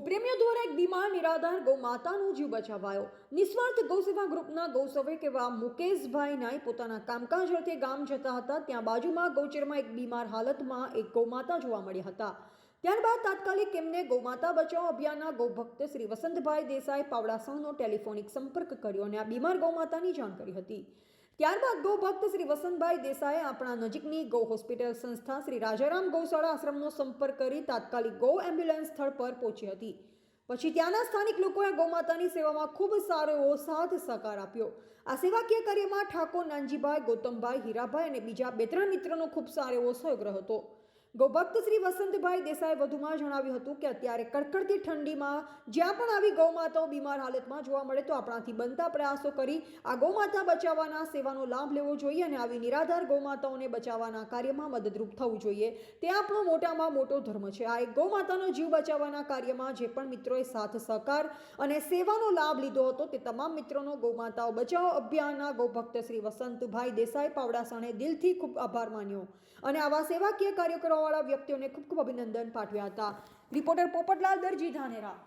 ગોપ્રેમીઓ દ્વારા એક બીમાર, નિરાધાર ગૌ માતાનો જીવ બચાવાયો. નિસ્વાર્થ ગૌસેવા ગ્રુપના ગૌસેવક એવા મુકેશભાઈ નાય પોતાના કામકાજ અર્થે ગામ જતા હતા. ત્યાં બાજુમાં ગૌચરમાં એક બીમાર હાલતમાં એક ગૌમાતા જોવા મળ્યા હતા. ત્યારબાદ તાત્કાલિક એમને ગૌમાતા બચાવ અભિયાનના ગૌભક્ત શ્રી વસંતભાઈ દેસાઈ પાવડાસાનો ટેલિફોનિક સંપર્ક કર્યો અને આ બીમાર ગૌમાતાની જાણ કરી હતી. ત્યારબાદ ગૌભક્ત શ્રી વસંતભાઈ દેસાઈએ આપણા નજીકની ગૌ હોસ્પિટલ સંસ્થા શ્રી રાજારામ ગૌશાળા આશ્રમનો સંપર્ક કરી તાત્કાલિક ગૌ એમ્બ્યુલન્સ સ્થળ પર પહોંચી હતી. પછી ત્યાંના સ્થાનિક લોકોએ ગૌમાતાની સેવામાં ખૂબ સારો એવો સાથ સહકાર આપ્યો. આ સેવાકીય કાર્યમાં ઠાકોર નાનજીભાઈ, ગૌતમભાઈ હીરાભાઈ અને બીજા બે ત્રણ મિત્રોનો ખૂબ સારો એવો સહયોગ રહ્યો હતો. ગૌભક્ત શ્રી વસંતભાઈ દેસાઈ વધુમાં જણાવ્યું હતું કે અત્યારે કડકડતી ઠંડીમાં જ્યાં પણ આવી ગૌમાતાઓ બીમાર હાલતમાં જોવા મળે તો આપણાથી બનતા પ્રયાસો કરી આ ગૌમાતા બચાવવાના સેવાનો લાભ લેવો જોઈએ અને આવી નિરાધાર ગૌમાતાઓને બચાવવાના કાર્યમાં મદદરૂપ થવું જોઈએ. તે આપણો મોટામાં મોટો ધર્મ છે. આ એક ગૌમાતાનો જીવ બચાવવાના કાર્યમાં જે પણ મિત્રોએ સાથ સહકાર અને સેવાનો લાભ લીધો હતો તે તમામ મિત્રોનો ગૌમાતાઓ બચાવો અભિયાનના ગૌભક્ત શ્રી વસંતભાઈ દેસાઈ પાવડાસણે દિલથી ખૂબ આભાર માન્યો. અને આવા સેવાકીય કાર્યો કરવાવાળા વ્યક્તિઓને ખૂબ ખૂબ અભિનંદન પાઠવ્યા હતા. રિપોર્ટર પોપટલાલ દરજી ધાનેરા.